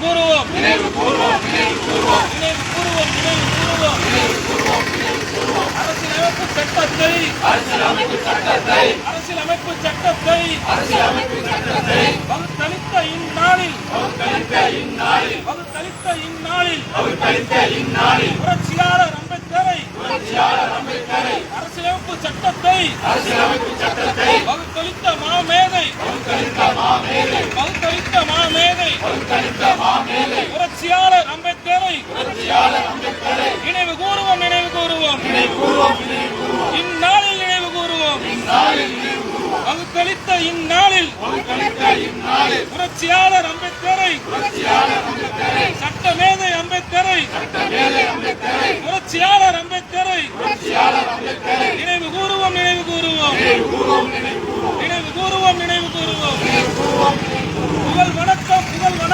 கூறுவோம் நினைவு கூறுவோம் நினைவு கூறுவோம் நினைவு கூறுவோம் அரசியலமைப்பு சட்டத்தை அரசியலமைப்பு சட்டத்தை அரசியலமைப்பு சட்டத்தை அரசியலமைப்பு சட்டத்தை வகுத்தளித்த இந்நாளில் வகுத்தளித்த இந்நாளில் வகுத்தளித்த இந்நாளில் வகுத்தளித்த இந்நாளில் புரட்சியாளர் அம்பேத்கரை புரட்சியாளர் அம்பேத்கரை அரசியலமைப்பு சட்டத்தை அரசியலமைப்பு சட்டத்தை வகுத்தளித்த மாமேதை வகுத்தளித்த மாமேதை வகுத்தளித்த இந்நாளில் புரட்சியாளர் அம்பேத்கரை சட்டமேதை அம்பேத்கரை புரட்சியாளர் அம்பேத்கரை நினைவு கூறுவோம் நினைவு கூறுவோம் நினைவு கூறுவோம் நினைவு